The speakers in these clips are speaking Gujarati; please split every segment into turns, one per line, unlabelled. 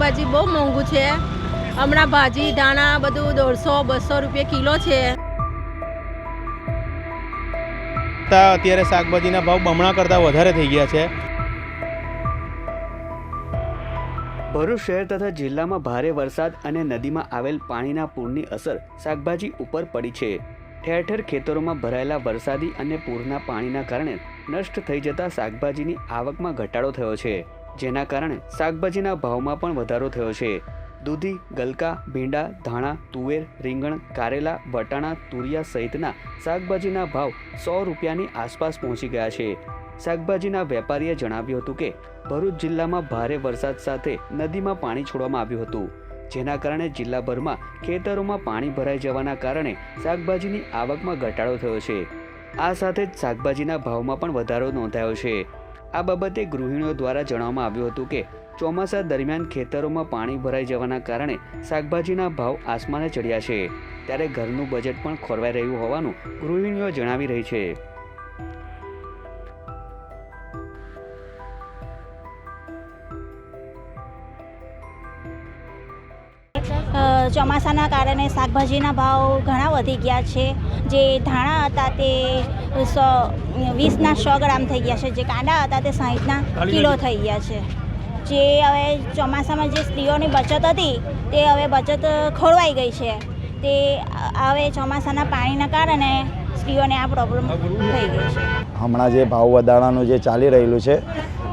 શાકભાજી બહુ મોંઘું છે. હમણાં ભાજી ધાણા બધું દોઢસો બસો રૂપિયા કિલો છે.
અત્યારે શાકભાજીના ભાવ બમણા કરતાં વધારે થઈ ગયા છે.
ભરૂચ શહેર તથા જિલ્લામાં ભારે વરસાદ અને નદીમાં આવેલ પાણીના પૂરની અસર શાકભાજી ઉપર પડી છે. ઠેર ઠેર ખેતરોમાં ભરાયેલા વરસાદી અને પૂરના પાણીના કારણે નષ્ટ થઈ જતા શાકભાજીની આવકમાં ઘટાડો થયો છે. જેના કારણે શાકભાજીના ભાવમાં પણ વધારો થયો છે. દૂધી, ગલકા, ભીંડા, ધાણા, તુવેર, રીંગણ, કારેલા, વટાણા, તુરિયા સહિતના શાકભાજીના ભાવ સો રૂપિયાની આસપાસ પહોંચી ગયા છે. શાકભાજીના વેપારીએ જણાવ્યું હતું કે, ભરૂચ જિલ્લામાં ભારે વરસાદ સાથે નદીમાં પાણી છોડવામાં આવ્યું હતું. જેના કારણે જિલ્લાભરમાં ખેતરોમાં પાણી ભરાઈ જવાના કારણે શાકભાજીની આવકમાં ઘટાડો થયો છે. આ સાથે જ શાકભાજીના ભાવમાં પણ વધારો નોંધાયો છે. આ બાબતે ગૃહિણીઓ દ્વારા જણાવવામાં આવ્યું હતું કે ચોમાસા દરમિયાન ખેતરોમાં પાણી ભરાઈ જવાના કારણે શાકભાજીના ભાવ આસમાને ચડ્યા છે. ત્યારે ઘરનું બજેટ પણ ખોરવાઈ રહ્યું હોવાનું ગૃહિણીઓ જણાવી રહી છે.
ચોમાસાના કારણે શાકભાજીના ભાવ ઘણા વધી ગયા છે. જે ધાણા હતા તે સો વીસના સો ગ્રામ થઈ ગયા છે. જે કાંડા હતા તે સાહીઠના કિલો થઈ ગયા છે. જે હવે ચોમાસામાં જે સ્ત્રીઓની બચત હતી તે હવે બચત ખોરવાઈ ગઈ છે. તે હવે ચોમાસાના પાણીના કારણે સ્ત્રીઓને આ પ્રોબ્લેમ થઈ ગઈ છે.
હમણાં જે ભાવ વધારાનું જે ચાલી રહેલું છે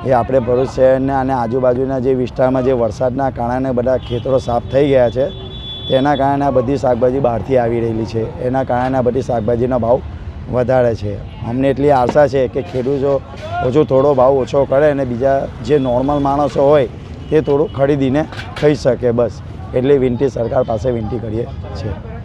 એ આપણે ભરૂચ શહેરના અને આજુબાજુના જે વિસ્તારમાં જે વરસાદના કારણે બધા ખેતરો સાફ થઈ ગયા છે. તેના કારણે આ બધી શાકભાજી બહારથી આવી રહેલી છે. એના કારણે આ બધી શાકભાજીનો ભાવ વધારે છે. અમને એટલી આશા છે કે ખેડૂતો ઓછો થોડો ભાવ ઓછો કરે અને બીજા જે નોર્મલ માણસો હોય તે થોડું ખરીદીને ખાઈ શકે બસ. એટલી વિનંતી સરકાર પાસે વિનંતી કરીએ છીએ.